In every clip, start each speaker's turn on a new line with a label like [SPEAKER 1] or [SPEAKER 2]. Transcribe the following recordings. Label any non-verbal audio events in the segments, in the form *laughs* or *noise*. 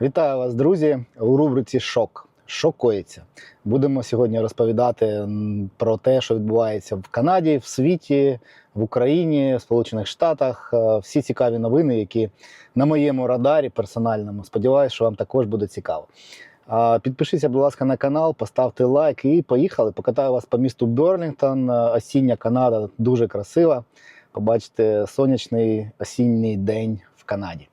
[SPEAKER 1] Вітаю вас, друзі, у рубриці Шок. Шокується. Будемо сьогодні розповідати про те, що відбувається в Канаді, в світі, в Україні, в Сполучених Штатах. Е, Всі цікаві новини, які на моєму радарі персональному. Сподіваюся, що вам також буде цікаво. Підпишіться, будь ласка, на канал, поставте лайк і поїхали. Покатаю вас по місту Берлінгтон. Е, Осіння Канада дуже красива. Побачите сонячний осінній день в Канаді.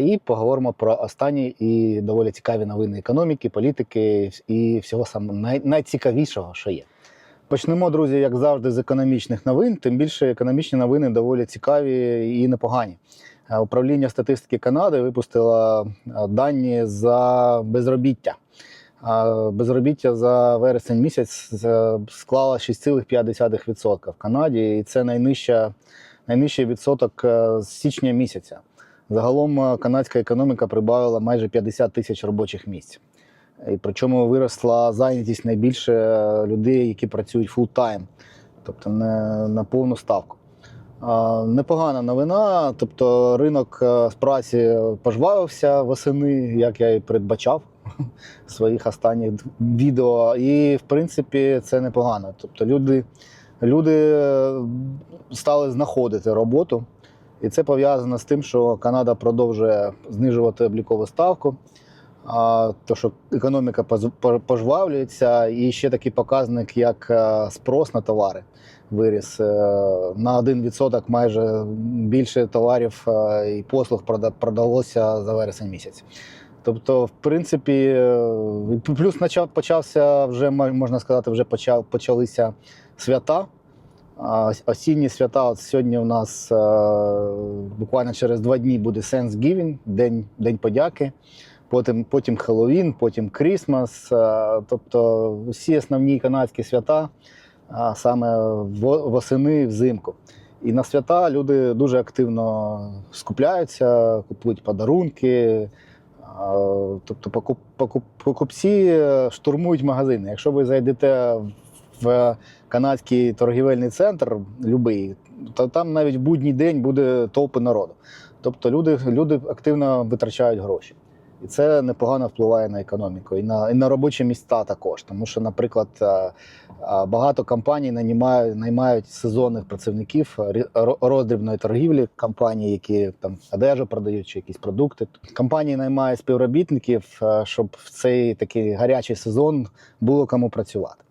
[SPEAKER 1] І поговоримо про останні і доволі цікаві новини економіки, політики і всього саме най- найцікавішого, що є. Почнемо, друзі, як завжди, з економічних новин. Тим більше економічні новини доволі цікаві і непогані. Е, Управління статистики Канади випустило е, дані за безробіття. Безробіття за вересень місяць е, склало 6,5% в Канаді, і це найнижча, найнижчий відсоток е, з січня місяця. Загалом е, канадська економіка прибавила майже 50 тисяч робочих місць. І причому виросла зайнятість найбільше е, людей, які працюють фултайм, тобто не на повну ставку. Непогана новина, тобто ринок е, з праці пожвавився восени, як я і передбачав *laughs* в своїх останніх відео. І в принципі це непогано. Тобто люди, люди стали знаходити роботу. І це пов'язано з тим, що Канада продовжує знижувати облікову ставку, то що економіка пожвавлюється, і ще такий показник, як е, спрос на товари виріс е, на 1% майже більше товарів е, і послуг продалося за вересень місяць. Тобто, в принципі, плюс почав, почався вже мо- можна сказати, вже почав, почалися свята. Осінні свята. От сьогодні у нас е, буквально через два дні буде Thanksgiving, День, День подяки. Потім, потім Хеллоуін, потім Крісмас. Е, тобто всі основні канадські свята а, саме восени взимку. І на свята люди дуже активно скупляються, купують подарунки. Тобто покуп, покуп, покупці е, штурмують магазини. Якщо ви зайдете в канадський торгівельний центр, любий, то там навіть в будній день буде толпи народу. Тобто люди, люди активно витрачають гроші. І це непогано впливає на економіку і на, і на робочі місця також. Тому що, наприклад, е, е, багато компаній наймають, наймають сезонних працівників рі- роздрібної торгівлі, компанії, які там одежу продають чи якісь продукти. Компанії наймають співробітників, е, щоб в цей такий гарячий сезон було кому працювати.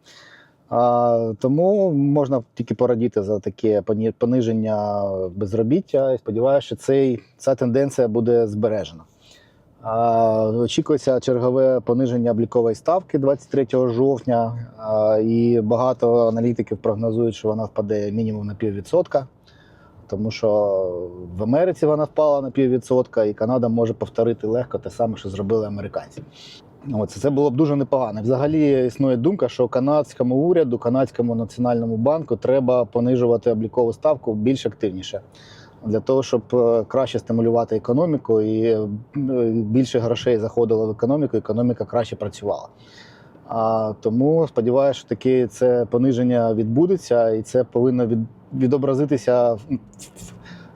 [SPEAKER 1] А, тому можна тільки порадіти за таке пониження безробіття. І сподіваюся, що цей, ця тенденція буде збережена. А, Очікується чергове пониження облікової ставки 23 жовтня, а, і багато аналітиків прогнозують, що вона впаде мінімум на піввідсотка, тому що в Америці вона впала на піввідсотка, і Канада може повторити легко те саме, що зробили американці. От, це було б дуже непогано. Взагалі існує думка, що канадському уряду, канадському національному банку треба понижувати облікову ставку більш активніше для того, щоб е, краще стимулювати економіку і е, більше грошей заходило в економіку, економіка краще працювала. А, тому сподіваюся, що таки це пониження відбудеться, і це повинно від, відобразитися в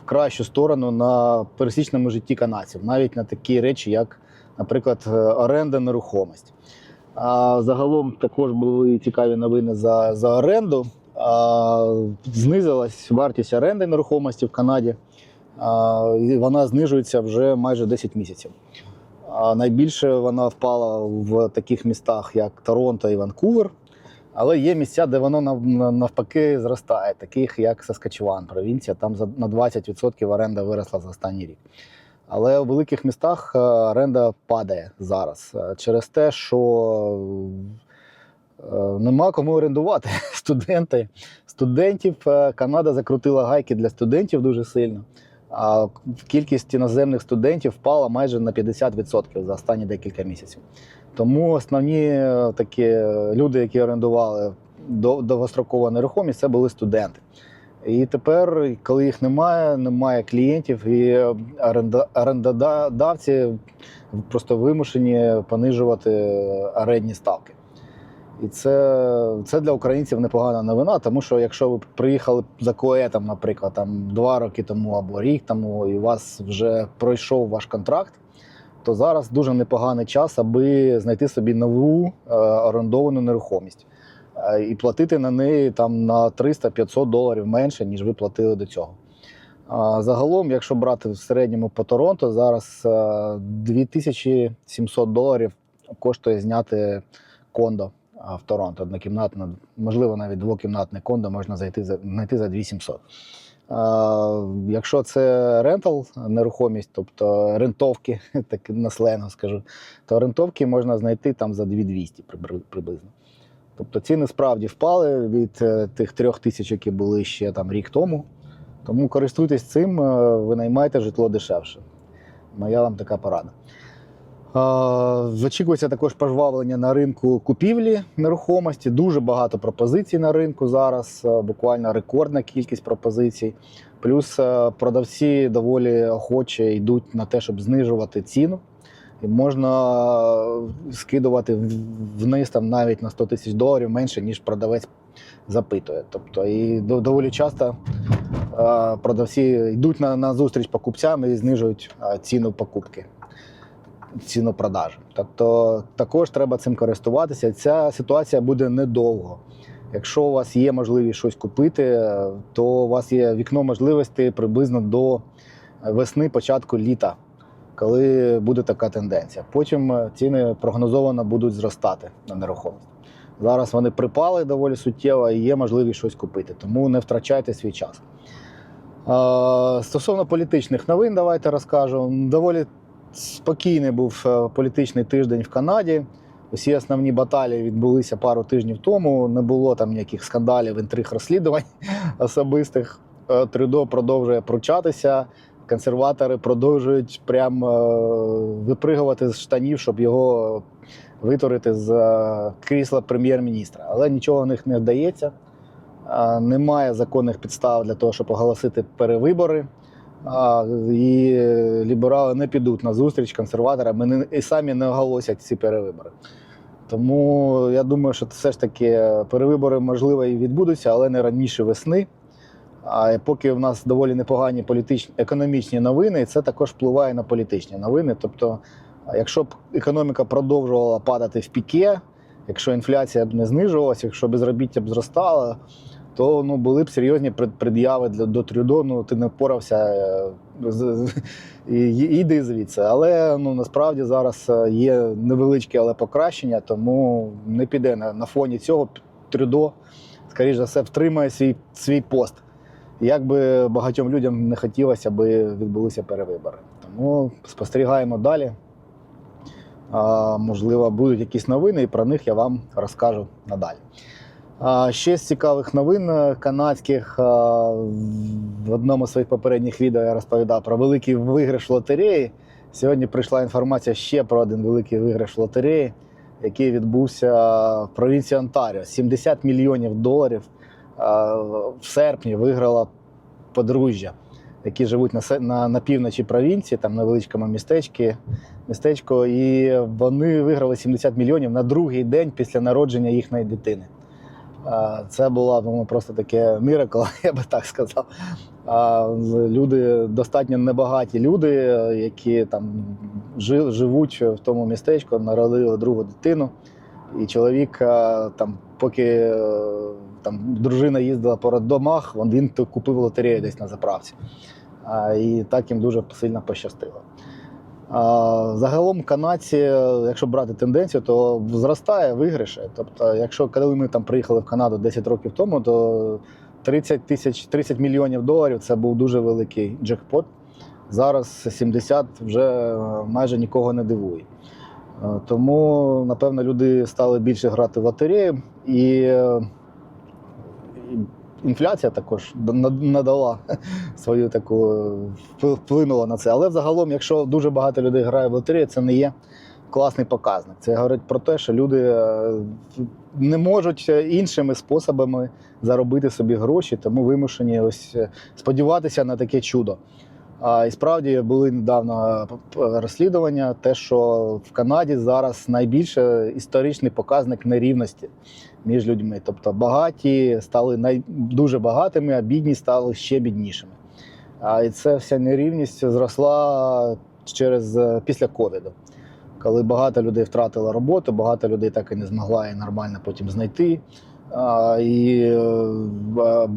[SPEAKER 1] кращу сторону на пересічному житті канадців, навіть на такі речі, як, наприклад, е, оренда нерухомості. А загалом також були цікаві новини за, за оренду. А, знизилась вартість оренди нерухомості в Канаді. А, і вона знижується вже майже 10 місяців. А найбільше вона впала в таких містах, як Торонто і Ванкувер. Але є місця, де воно навпаки зростає, таких як Саскачеван, провінція. Там на 20% оренда виросла за останній рік. Але у великих містах е, оренда падає зараз е, через те, що е, нема кому орендувати. *laughs* Студенти. Студентів Канада закрутила гайки для студентів дуже сильно. А кількість іноземних студентів впала майже на 50% за останні декілька місяців. Тому основні такі люди, які орендували до- довгострокову нерухомість, це були студенти. І тепер, коли їх немає, немає клієнтів, і е, орендодавці просто вимушені понижувати орендні ставки. І це, це для українців непогана новина, тому що якщо ви приїхали за коетом, наприклад, там два роки тому або рік тому, і у вас вже пройшов ваш контракт, то зараз дуже непоганий час, аби знайти собі нову е, орендовану нерухомість і платити на неї там на 300-500 доларів менше, ніж ви платили до цього. Загалом, якщо брати в середньому по Торонто, зараз е, 2700 доларів коштує зняти кондо в Торонто. Однокімнатне, можливо, навіть двокімнатне кондо можна зайти за знайти за 2700. Якщо це рентал нерухомість, тобто рентовки, *laughs* так на сленгу скажу, то рентовки можна знайти там за 2200 приблизно. Тобто ціни справді впали від е, тих трьох тисяч, які були ще там рік тому. Тому користуйтесь цим, е, винаймайте житло дешевше. Моя вам така порада. Е, Очікується також пожвавлення на ринку купівлі нерухомості. Дуже багато пропозицій на ринку зараз, е, буквально рекордна кількість пропозицій. Плюс е, продавці доволі охоче йдуть на те, щоб знижувати ціну. Можна скидувати вниз там навіть на 100 тисяч доларів менше, ніж продавець запитує. Тобто і доволі часто е, продавці йдуть на, на зустріч покупцям і знижують е, ціну покупки, ціну продажу. Тобто також треба цим користуватися. Ця ситуація буде недовго. Якщо у вас є можливість щось купити, е, то у вас є вікно можливостей приблизно до весни, початку літа, коли буде така тенденція. Потім е, ціни прогнозовано будуть зростати на нерухомість. Зараз вони припали доволі суттєво і є можливість щось купити, тому не втрачайте свій час. Стосовно політичних новин, давайте розкажу. Доволі спокійний був е, політичний тиждень в Канаді. Усі основні баталії відбулися пару тижнів тому. Не було там ніяких скандалів, інтриг розслідувань *laughs* особистих. Е, Трюдо продовжує пручатися. Консерватори продовжують прям е, випригувати з штанів, щоб його витворити з е, крісла прем'єр-міністра. Але нічого в них не вдається. Е, Немає законних підстав для того, щоб оголосити перевибори. І ліберали не підуть на зустріч консерваторам і самі не оголосять ці перевибори. Тому я думаю, що все ж таки перевибори можливо і відбудуться, але не раніше весни. А поки в нас доволі непогані політичні економічні новини, це також впливає на політичні новини. Тобто, якщо б економіка продовжувала падати в піке, якщо інфляція б не знижувалася, якщо безробіття б зростало, то ну, були б серйозні пред'яви для до Трюдо, ну ти не впорався е, і іди звідси. Але ну насправді зараз е, є невеличке, але покращення, тому не піде на, на фоні цього. Трюдо, скоріш за все, втримає свій, свій пост. Як би багатьом людям не хотілося, аби відбулися перевибори. Тому спостерігаємо далі. А, можливо, будуть якісь новини, і про них я вам розкажу надалі. А, ще з цікавих новин е, канадських. а, В одному з своїх попередніх відео я розповідав про великий виграш лотереї. Сьогодні прийшла інформація ще про один великий виграш лотереї, який відбувся в провінції Онтаріо. 70 мільйонів доларів в серпні виграла подружжя, які живуть на, на, на півночі провінції, там на величкому містечці, містечко, і вони виграли 70 мільйонів на другий день після народження їхньої дитини. Це була ну, просто таке міракл, *laughs* я би так сказав. Люди достатньо небагаті люди, які там живуть в тому містечку, народили другу дитину. І чоловік там, поки е, там дружина їздила по роддомах, він, купив лотерею десь на заправці. І так їм дуже сильно пощастило. Загалом канадці, якщо брати тенденцію, то зростає виграші. Тобто, якщо коли ми там приїхали в Канаду 10 років тому, то 30 тисяч 30 мільйонів доларів це був дуже великий джекпот. Зараз 70 вже майже нікого не дивує. Е, Тому, напевно, люди стали більше грати в лотерею, і, е, інфляція також надала *laughs* свою таку е, вплинула на це. Але взагалом, якщо дуже багато людей грає в лотерею, це не є класний показник. Це говорить про те, що люди не можуть іншими способами заробити собі гроші, тому вимушені ось сподіватися на таке чудо. А і справді були недавно е, розслідування, те, що в Канаді зараз найбільше історичний показник нерівності між людьми. Тобто багаті стали най... дуже багатими, а бідні стали ще біднішими. А і ця вся нерівність зросла через е, після ковіду, коли багато людей втратило роботу, багато людей так і не змогла її нормально потім знайти. І е,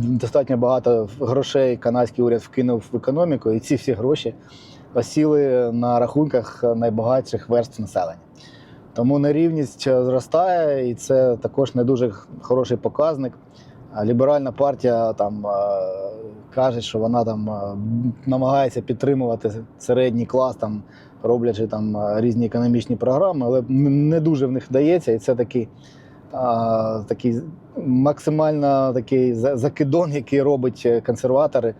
[SPEAKER 1] достатньо багато грошей канадський уряд вкинув в економіку, і ці всі гроші осіли на рахунках найбагатших верств населення. Тому нерівність е, зростає, і це також не дуже хороший показник. Ліберальна партія там е, каже, що вона там намагається підтримувати середній клас, там роблячи там різні економічні програми, але не дуже в них вдається, і це такий, такий максимально такий закидон, який робить е, консерватори,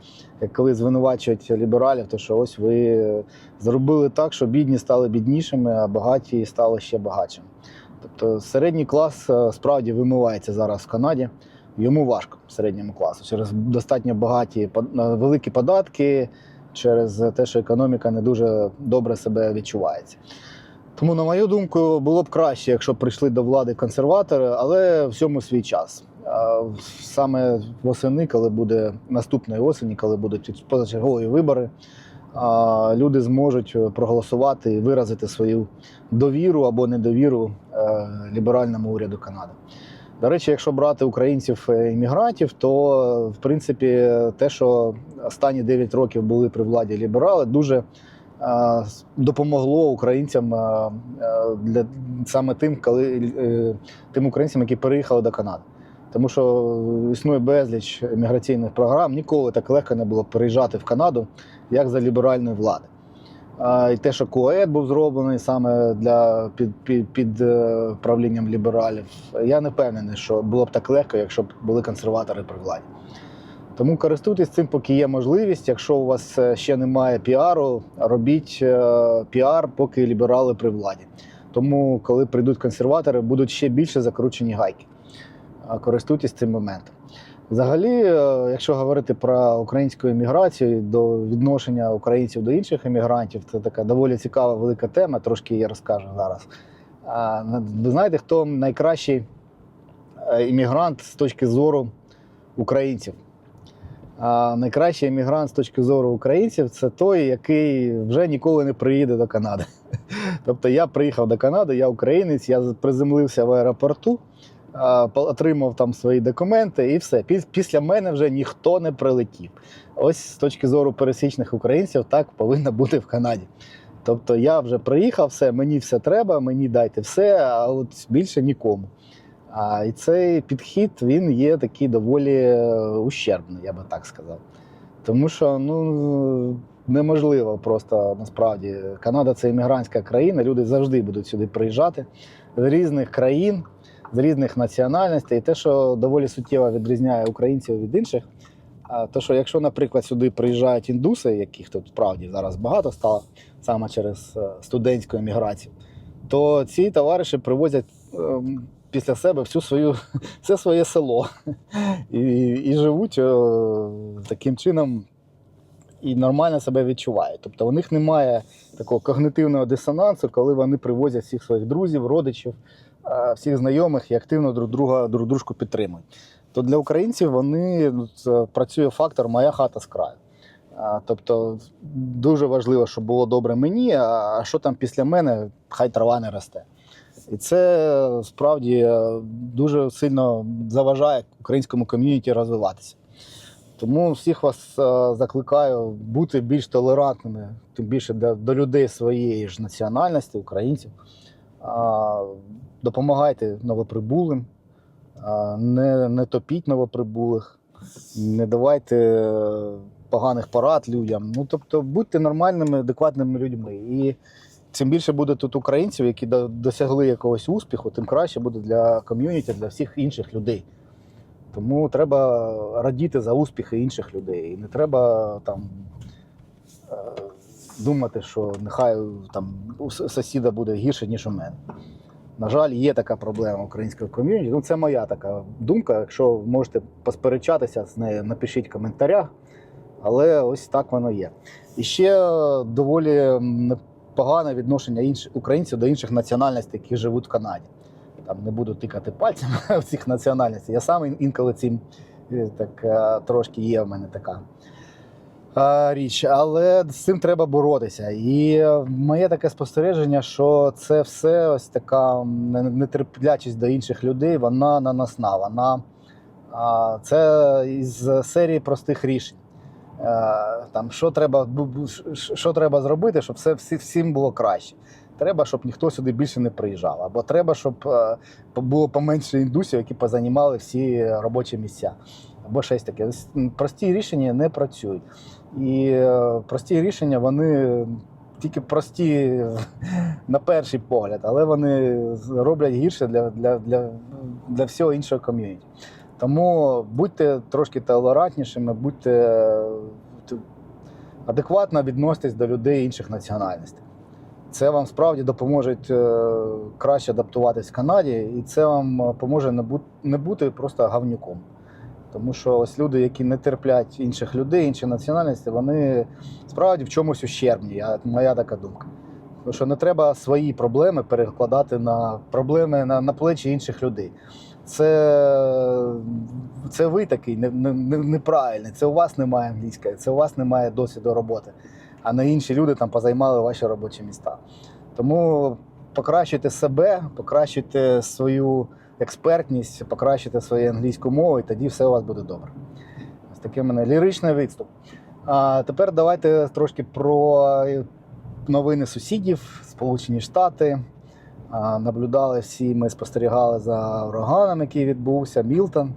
[SPEAKER 1] коли звинувачують лібералів, то що ось ви зробили так, що бідні стали біднішими, а багаті стали ще багатшими. Тобто середній клас е, справді вимивається зараз в Канаді. Йому важко середньому класу через достатньо багаті е, великі податки, через те, що економіка не дуже добре себе відчувається. Тому, на мою думку, було б краще, якщо б прийшли до влади консерватори, але всьому свій час. Саме восени, коли буде наступної осені, коли будуть позачергові вибори, люди зможуть проголосувати і виразити свою довіру або недовіру е, ліберальному уряду Канади. До речі, якщо брати українців е, іммігрантів, то в принципі те, що останні 9 років були при владі ліберали, дуже допомогло українцям для саме тим, коли е, тим українцям, які переїхали до Канади. Тому що існує безліч міграційних програм. Ніколи так легко не було переїжджати в Канаду, як за ліберальної влади. І те, що КОЕД був зроблений саме для під, під, під е, правлінням лібералів, я не впевнений, що було б так легко, якщо б були консерватори при владі. Тому користуйтесь цим, поки є можливість. Якщо у вас е, ще немає піару, робіть е, піар, поки ліберали при владі. Тому, коли прийдуть консерватори, будуть ще більше закручені гайки. Користуйтесь цим моментом. Взагалі, е, якщо говорити про українську еміграцію, до відношення українців до інших емігрантів, це така доволі цікава велика тема. Трошки я розкажу зараз. Ви знаєте, хто найкращий іммігрант з точки зору українців? А найкращий емігрант з точки зору українців це той, який вже ніколи не приїде до Канади. *laughs* Тобто я приїхав до Канади, я українець, я приземлився в аеропорту, отримав там свої документи і все. Після мене вже ніхто не прилетів. Ось з точки зору пересічних українців так повинно бути в Канаді. Тобто я вже приїхав, все, мені все треба, мені дайте все, а от більше нікому. А, і цей підхід він є такий доволі е, ущербний, я би так сказав. Тому що ну, неможливо просто насправді. Канада це іммігрантська країна, люди завжди будуть сюди приїжджати з різних країн, з різних національностей. І те, що доволі суттєво відрізняє українців від інших, то, що якщо, наприклад, сюди приїжджають індуси, яких тут справді зараз багато стало саме через е, студентську еміграцію, то ці товариші привозять ем, після себе всю свою, *laughs* все своє село і, і живуть е, таким чином і нормально себе відчувають. Тобто у них немає такого когнитивного дисонансу, коли вони привозять всіх своїх друзів, родичів, е, всіх знайомих і активно друг друга друг дружку підтримують. То для українців вони ну, це працює фактор моя хата з краю. Тобто дуже важливо, щоб було добре мені, а що там після мене, хай трава не росте. І це справді е, дуже сильно заважає українському ком'юніті розвиватися. Тому всіх вас е, закликаю бути більш толерантними, тим більше до, людей своєї ж національності, українців. Допомагайте новоприбулим, не, не топіть новоприбулих, не давайте е, поганих порад людям. Ну, тобто, будьте нормальними, адекватними людьми. І чим більше буде тут українців, які досягли якогось успіху, тим краще буде для ком'юніті, для всіх інших людей. Тому треба радіти за успіхи інших людей. І не треба там е, думати, що нехай там у сусіда буде гірше, ніж у мене. На жаль, є така проблема українського ком'юніті. Ну, це моя така думка. Якщо можете посперечатися з нею, напишіть в коментарях. Але ось так воно є. І ще доволі непогане відношення інш... українців до інших національностей, які живуть в Канаді. Там не буду тикати пальцем *laughs* в цих національностей. Я сам інколи цим е, так е, трошки є в мене така річ, але з цим треба боротися. І е, моє таке спостереження, що це все ось така не- нетерплячість до інших людей, вона наносна. Вона це із серії простих рішень. Е, Там, що, треба, що треба зробити, щоб все, всім було краще. Треба, щоб ніхто сюди більше не приїжджав. Або треба, щоб е, було поменше індусів, які позанімали всі робочі місця. Або щось таке. Прості рішення не працюють. І е, прості рішення, вони тільки прості *laughs* на перший погляд, але вони роблять гірше для, для, для, для всього іншого ком'юніті. Тому будьте трошки толерантнішими, будьте е, адекватно відноситесь до людей інших національностей. Це вам справді допоможе е, краще адаптуватись в Канаді, і це вам е, поможе не бути, просто гавнюком. Тому що ось люди, які не терплять інших людей, інші національності, вони справді в чомусь ущербні. Моя така думка. Що не треба свої проблеми перекладати на проблеми на, на плечі інших людей. Це, це ви такий не, не, не- неправильний. Це у вас немає англійської, це у вас немає досвіду роботи, а не інші люди там позаймали ваші робочі міста. Тому покращуйте себе, покращуйте свою експертність, покращуйте свою англійську мову, і тоді все у вас буде добре. Ось такий мене ліричний відступ. А тепер давайте трошки про новини сусідів, Сполучені Штати. Наблюдали всі, ми спостерігали за ураганом, який відбувся, Мілтон.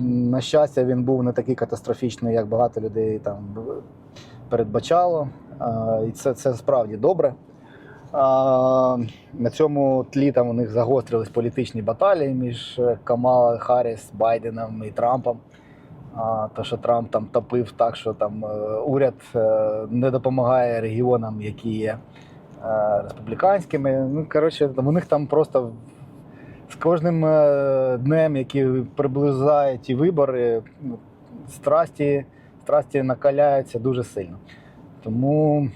[SPEAKER 1] На щастя, він був не такий катастрофічний, як багато людей там передбачало. І це, це справді добре. На цьому тлі там у них загострились політичні баталії між Камалою Харріс, Байденом і Трампом. А, То, що Трамп там топив так, що там е, уряд е, не допомагає регіонам, які є е, республіканськими. Ну, коротше, у них там просто з кожним днем, який приближають ті вибори, страсті, страсті накаляються дуже сильно. Тому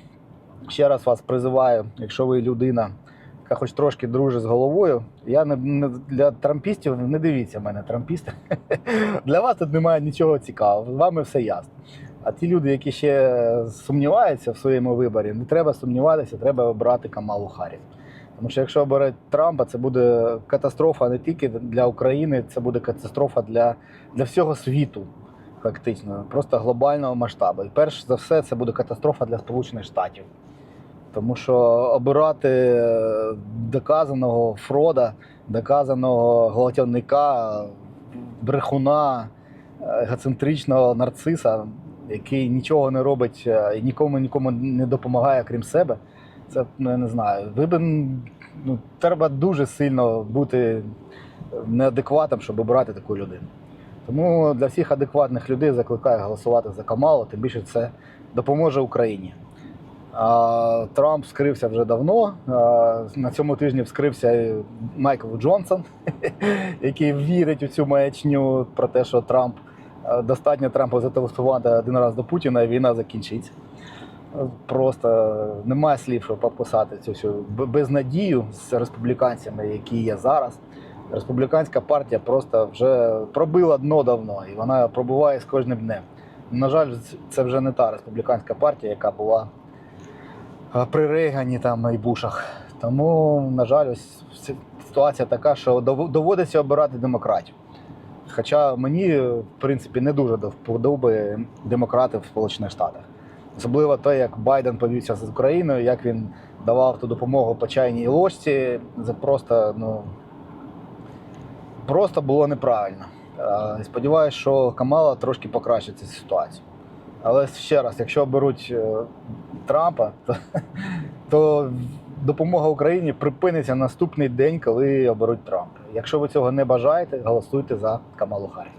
[SPEAKER 1] ще раз вас призиваю, якщо ви людина, яка хоч трошки дружить з головою, я не, не для трампістів не дивіться мене, трампісти. *laughs* Для вас тут немає нічого цікавого, з вами все ясно. А ті люди, які ще сумніваються в своєму виборі, не треба сумніватися, треба обрати Камалу Харріс. Тому що якщо оберуть Трампа, це буде катастрофа не тільки для України, це буде катастрофа для, для всього світу, фактично, просто глобального масштабу. І перш за все, це буде катастрофа для Сполучених Штатів. Тому що обирати е, доказаного фрода, доказаного гвалтівника, брехуна, е, егоцентричного нарциса, який нічого не робить е, і нікому нікому не допомагає, крім себе. Це ну, я не знаю. Ви б ну, треба дуже сильно бути неадекватом, щоб обирати таку людину. Тому для всіх адекватних людей закликаю голосувати за Камалу, тим більше це допоможе Україні. Трамп скрився вже давно. На цьому тижні вскрився Майкл Джонсон, *laughs* який вірить у цю маячню про те, що Трамп достатньо Трампу зателефонувати один раз до Путіна, і війна закінчиться. Просто немає слів, щоб описати цю всю безнадію з республіканцями, які є зараз. Республіканська партія просто вже пробила дно давно, і вона пробуває з кожним днем. На жаль, це вже не та республіканська партія, яка була при Рейгані там і Бушах. Тому, на жаль, ось ситуація така, що доводиться обирати демократів. Хоча мені, в принципі, не дуже до вподоби демократи в Сполучених Штатах. Особливо те, як Байден повівся з Україною, як він давав ту допомогу по чайній ложці. Це просто, ну, просто було неправильно. Е, і Сподіваюсь, що Камала трошки покращить цю ситуацію. Але ще раз, якщо беруть е, Трампа, то, то допомога Україні припиниться наступний день, коли оберуть Трампа. Якщо ви цього не бажаєте, голосуйте за Камалу Харріс.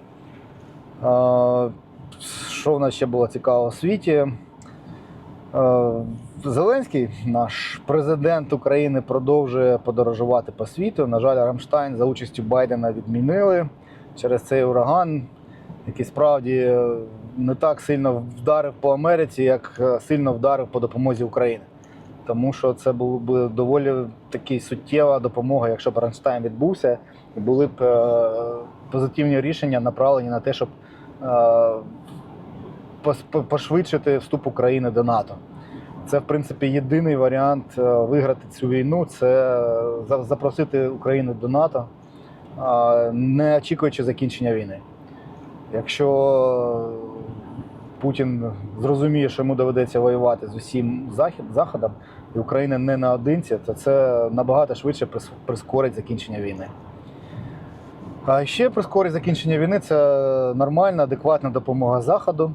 [SPEAKER 1] Е, Що в нас ще було цікаво у світі? Е, Зеленський, наш президент України, продовжує подорожувати по світу. На жаль, Рамштайн за участю Байдена відмінили через цей ураган, який справді е, не так сильно вдарив по Америці, як е, сильно вдарив по допомозі Україні. Тому що це була б доволі таки суттєва допомога, якщо б Рамштайн відбувся, і були б е, позитивні рішення направлені на те, щоб е, пошвидшити вступ України до НАТО. Це, в принципі, єдиний варіант е, виграти цю війну це запросити Україну до НАТО, не очікуючи закінчення війни. Якщо Путін зрозуміє, що йому доведеться воювати з усім захід, заходом, і Україна не наодинці, то це набагато швидше прискорить закінчення війни. А ще прискорить закінчення війни це нормальна, адекватна допомога Заходу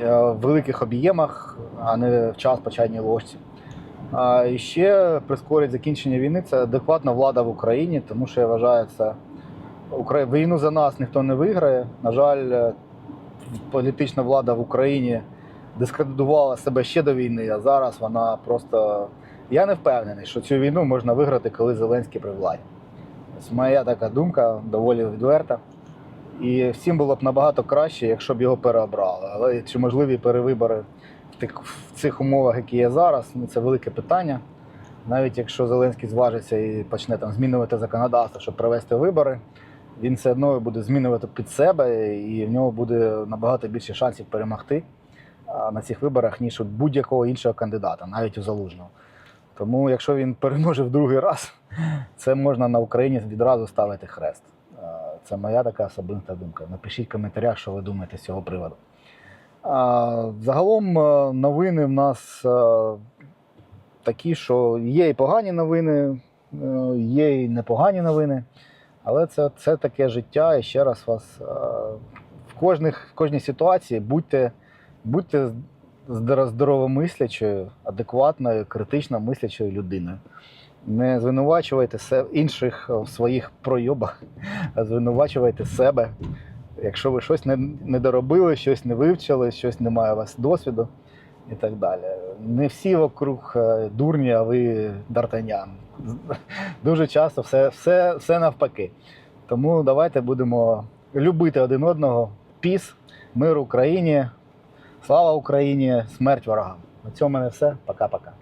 [SPEAKER 1] е, в великих об'ємах, а не в час по ложці. А ще прискорить закінчення війни це адекватна влада в Україні, тому що я вважаю, це війну за нас ніхто не виграє. На жаль, е, політична влада в Україні дискредитувала себе ще до війни, а зараз вона просто. Я не впевнений, що цю війну можна виграти, коли Зеленський при владі. Ось моя така думка доволі відверта. І всім було б набагато краще, якщо б його переобрали. Але чи можливі перевибори в тих в цих умовах, які є зараз, ну це велике питання. Навіть якщо Зеленський зважиться і почне там змінювати законодавство, щоб провести вибори, він все одно буде змінювати під себе, і в нього буде набагато більше шансів перемогти на цих виборах, ніж у будь-якого іншого кандидата, навіть у залужного. Тому, якщо він переможе в другий раз, *laughs* це можна на Україні відразу ставити хрест. Це моя така особиста думка. Напишіть в коментарях, що ви думаєте з цього приводу. Загалом новини в нас такі, що є і погані новини, е, є і непогані новини. Але це, це таке життя. І ще раз вас е, в, кожних, в кожній ситуації будьте, будьте здоро- здоровомислячою, адекватною, критично мислячою людиною. Не звинувачуйте інших в своїх пройобах, а звинувачуйте себе. Якщо ви щось не, не доробили, щось не вивчили, щось немає у вас досвіду і так далі. Не всі вокруг е, дурні, а ви дартанян. Дуже часто все, все, все навпаки. Тому давайте будемо любити один одного. Піс, мир Україні, слава Україні, смерть ворогам. На цьому в мене все. Пока-пока.